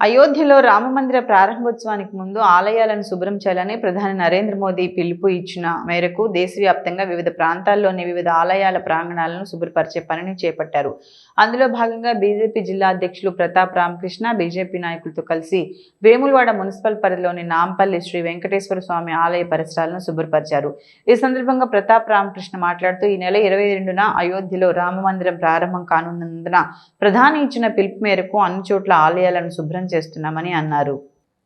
అయోధ్యలో రామమందిర ప్రారంభోత్సవానికి ముందు ఆలయాలను శుభ్రం చేయాలని ప్రధాని నరేంద్ర మోదీ పిలుపు ఇచ్చిన మేరకు దేశవ్యాప్తంగా వివిధ ప్రాంతాల్లోని వివిధ ఆలయాల ప్రాంగణాలను శుభ్రపరిచే పనిని చేపట్టారు. అందులో భాగంగా బీజేపీ జిల్లా అధ్యక్షులు ప్రతాప్ రామకృష్ణ బీజేపీ నాయకులతో కలిసి వేములవాడ మున్సిపల్ పరిధిలోని నాంపల్లి శ్రీ వెంకటేశ్వర స్వామి ఆలయ పరిసరాలను శుభ్రపరిచారు. ఈ సందర్భంగా ప్రతాప్ రామకృష్ణ మాట్లాడుతూ ఈ నెల ఇరవై రెండున అయోధ్యలో రామమందిరం ప్రారంభం కానున్నందున ప్రధాని ఇచ్చిన పిలుపు మేరకు అన్ని చోట్ల ఆలయాలను శుభ్రం చేస్తున్నామని అన్నారు.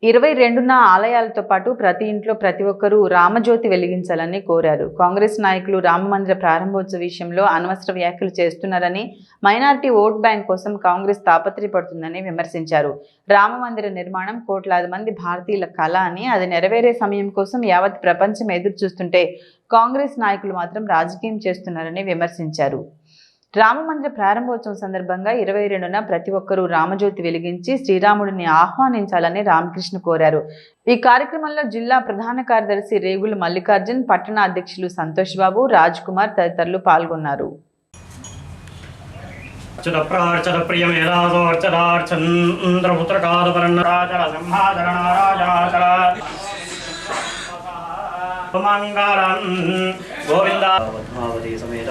ఇరవై రెండున ఆలయాలతో పాటు ప్రతి ఇంట్లో ప్రతి ఒక్కరూ రామజ్యోతి వెలిగించాలని కోరారు. కాంగ్రెస్ నాయకులు రామమందిర ప్రారంభోత్సవ విషయంలో అనవసర వ్యాఖ్యలు చేస్తున్నారని మైనారిటీ ఓట్ బ్యాంక్ కోసం కాంగ్రెస్ తాపత్రయపడుతుందని విమర్శించారు. రామమందిర నిర్మాణం కోట్లాది మంది భారతీయుల కళ అని అది నెరవేరే సమయం కోసం యావత్ ప్రపంచం ఎదురు చూస్తుంటే కాంగ్రెస్ నాయకులు మాత్రం రాజకీయం చేస్తున్నారని విమర్శించారు. రామమందిర ప్రారంభోత్సవం సందర్భంగా ఇరవై రెండున ప్రతి ఒక్కరూ రామజ్యోతి వెలిగించి శ్రీరాముడిని ఆహ్వానించాలని రామకృష్ణ కోరారు. ఈ కార్యక్రమంలో జిల్లా ప్రధాన కార్యదర్శి రేగుల మల్లికార్జున్ పట్టణ అధ్యక్షులు సంతోష్ బాబు రాజ్ కుమార్ తదితరులు పాల్గొన్నారు. గోవింద. పద్మావతి సమేత.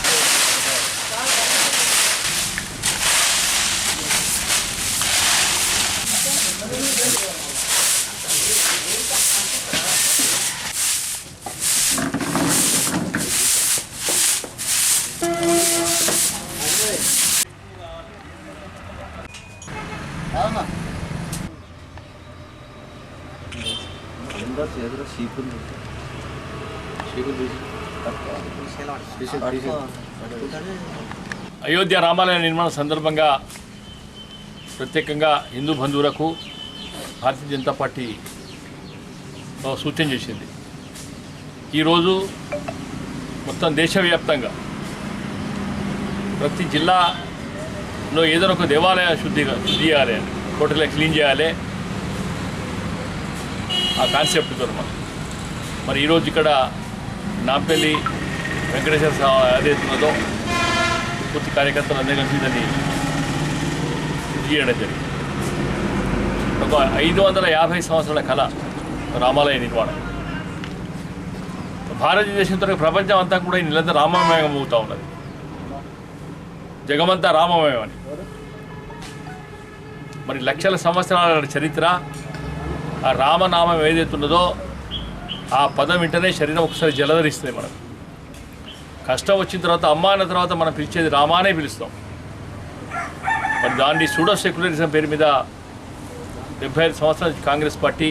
కృపా అనుగ్రహ ఉంది. అయోధ్య రామాలయ నిర్మాణ సందర్భంగా ప్రత్యేకంగా హిందూ బంధువులకు భారతీయ జనతా పార్టీ సూచన చేసింది. ఈరోజు మొత్తం దేశవ్యాప్తంగా ప్రతి జిల్లాలో ఏదైనా ఒక దేవాలయ శుద్ధిగా శుద్ధి చేయాలి. హోటల్ క్లీన్ చేయాలి. ఆ కాన్సెప్ట్తో మనం. మరి ఈరోజు ఇక్కడ నాంపల్లి వెంకటేశ్వర స్వామి ఏదైతే పూర్తి కార్యకర్తలు అందరూ కలిసి దాన్ని చేయడం జరిగింది. ఒక ఐదు వందల యాభై సంవత్సరాల కళ రామాలయ నిర్మాణం. భారతదేశంతో ప్రపంచం అంతా కూడా ఈ నెలంతా రామమయం అవుతూ ఉన్నది. జగమంతా రామమయం అని. మరి లక్షల సంవత్సరాల చరిత్ర ఆ రామనామం ఏదైతే ఉన్నదో ఆ పదం వింటనే శరీరం ఒకసారి జలధరిస్తుంది మనకు. కష్టం వచ్చిన తర్వాత అమ్మ అన్న తర్వాత మనం పిలిచేది రామానే పిలుస్తాం. మరి దాన్ని సూడో సెక్యులరిజం పేరు మీద డెబ్బై ఐదు సంవత్సరాల నుంచి కాంగ్రెస్ పార్టీ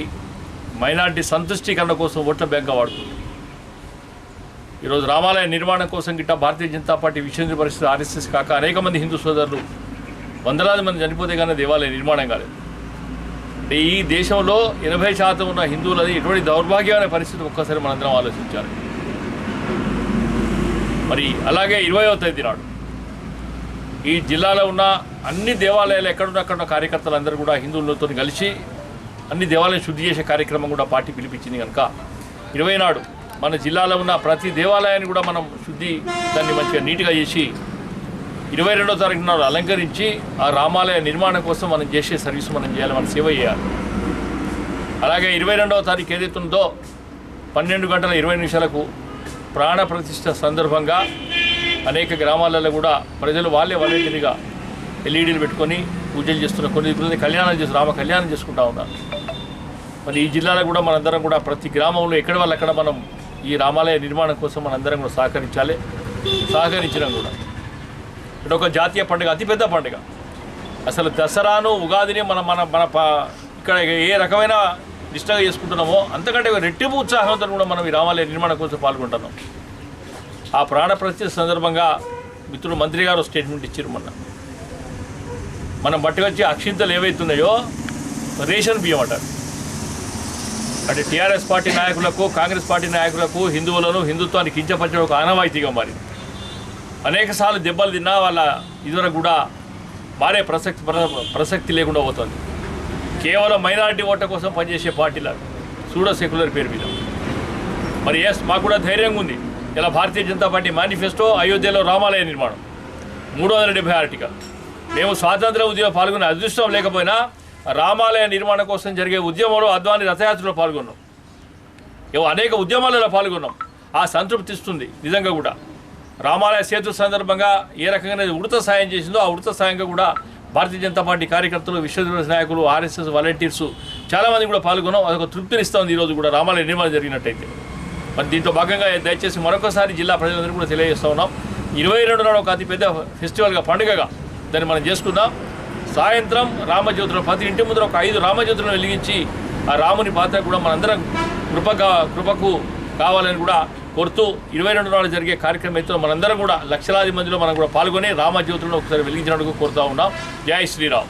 మైనార్టీ సంతుష్టీకరణ కోసం ఓట్ల బ్యాంక్గా వాడుతుంది ఈరోజు రామాలయ నిర్మాణం కోసం గిట్ట భారతీయ జనతా పార్టీ విషేంద్ర పరిస్థితి ఆర్ఎస్ఎస్ కాక అనేక మంది హిందూ సోదరులు వందలాది మంది చనిపోతే కానీ దేవాలయ నిర్మాణం కాలేదు. ఈ దేశంలో ఎనభై శాతం ఉన్న హిందువులది ఎటువంటి దౌర్భాగ్యమైన పరిస్థితి ఒక్కసారి మనందరం ఆలోచించాలి. మరి అలాగే ఇరవయో తేదీ నాడు ఈ జిల్లాలో ఉన్న అన్ని దేవాలయాలు ఎక్కడున్న అక్కడ ఉన్న కార్యకర్తలందరూ కూడా హిందువులతో కలిసి అన్ని దేవాలయం శుద్ధి చేసే కార్యక్రమం కూడా పార్టీ పిలిపించింది కనుక ఇరవై నాడు మన జిల్లాలో ఉన్న ప్రతి దేవాలయాన్ని కూడా మనం శుద్ధి దాన్ని మంచిగా నీట్గా చేసి ఇరవై రెండో తారీఖు నాడు అలంకరించి ఆ రామాలయ నిర్మాణం కోసం మనం చేసే సర్వీస్ మనం చేయాలి మన సేవ చేయాలి. అలాగే ఇరవై రెండవ తారీఖు ఏదైతే ఉందో పన్నెండు గంటల ఇరవై నిమిషాలకు ప్రాణ ప్రతిష్ట సందర్భంగా అనేక గ్రామాలలో కూడా ప్రజలు వాళ్ళే వాలంటీర్గా ఎల్ఈడీలు పెట్టుకొని పూజలు చేస్తున్న కొన్ని కొన్ని కళ్యాణం చేసి రామ కళ్యాణం చేసుకుంటా ఉన్నారు. మరి ఈ జిల్లాలో కూడా మనందరం కూడా ప్రతి గ్రామంలో ఎక్కడ వాళ్ళు అక్కడ మనం ఈ రామాలయ నిర్మాణం కోసం మనందరం కూడా సహకరించాలి. సహకరించడం కూడా. ఇటు ఒక జాతీయ పండుగ అతిపెద్ద పండుగ. అసలు దసరాను ఉగాదిని మనం మన మన ఇక్కడ ఏ రకమైన నిష్టగా చేసుకుంటున్నామో అంతకంటే రెట్టింపు ఉత్సాహంతో కూడా మనం ఈ రామాలయ నిర్మాణం కోసం పాల్గొంటున్నాం. ఆ ప్రాణ ప్రతిష్ఠ సందర్భంగా మిత్రుడు మంత్రి గారు స్టేట్మెంట్ ఇచ్చారు మొన్న. మనం పట్టుకొచ్చి అక్షింతలు ఏవైతున్నాయో రేషన్ బియ్యం అంటారు అంటే టీఆర్ఎస్ పార్టీ నాయకులకు కాంగ్రెస్ పార్టీ నాయకులకు హిందువులను హిందుత్వాన్ని కించపరచడం ఒక ఆనవాయితీగా మారింది. అనేక సార్లు దెబ్బలు తిన్నా వాళ్ళ ఇదివరకు కూడా మారే ప్రసక్తి ప్ర- ప్రసక్తి లేకుండా పోతుంది. కేవలం మైనారిటీ ఓట్ల కోసం పనిచేసే పార్టీలు సూడో సెక్యులర్ పేరు మీద. మరి ఎస్ మాకు కూడా ధైర్యంగా ఉంది. ఇలా భారతీయ జనతా పార్టీ మేనిఫెస్టో అయోధ్యలో రామాలయ నిర్మాణం. మూడు వందల డెబ్బై ఆర్టికల్ మేము స్వాతంత్ర ఉద్యమం పాల్గొనే అదృష్టం లేకపోయినా రామాలయ నిర్మాణం కోసం జరిగే ఉద్యమంలో అద్వాని రథయాత్రలో పాల్గొన్నాం. ఏవో అనేక ఉద్యమాలలో పాల్గొన్నాం. ఆ సంతృప్తి ఇస్తుంది నిజంగా కూడా. రామాలయ సేతు సందర్భంగా ఏ రకంగా ఉడత సాయం చేసిందో ఆ ఉడత సాయంగా కూడా భారతీయ జనతా పార్టీ కార్యకర్తలు విశ్వవిద్యాలయ నాయకులు ఆర్ఎస్ఎస్ వాలంటీర్స్ చాలామంది కూడా పాల్గొన్నాం. అదొక తృప్తినిస్తోంది ఈరోజు కూడా రామాలయ నిర్మాణం జరిగినట్టయితే. మరి దీంట్లో భాగంగా దయచేసి మరొకసారి జిల్లా ప్రజలందరూ కూడా తెలియజేస్తూ ఉన్నాం. ఇరవై రెండు నాడు ఒక అతిపెద్ద ఫెస్టివల్గా పండుగగా దాన్ని మనం చేసుకుందాం. సాయంత్రం రామజ్యోతులు ప్రతి ఇంటి ముందర ఒక ఐదు రామజ్యోతులను వెలిగించి ఆ రాముని పాత్ర కూడా మనందరం కృపగా కృపకు కావాలని కూడా కోరుతూ ఇరవై రెండు నాడు జరిగే కార్యక్రమం మనందరం కూడా లక్షలాది మందిలో మనం కూడా పాల్గొని రామజ్యోతులను ఒకసారి వెలిగించినట్టుగా కోరుతా ఉన్నాం. జై శ్రీరామ్.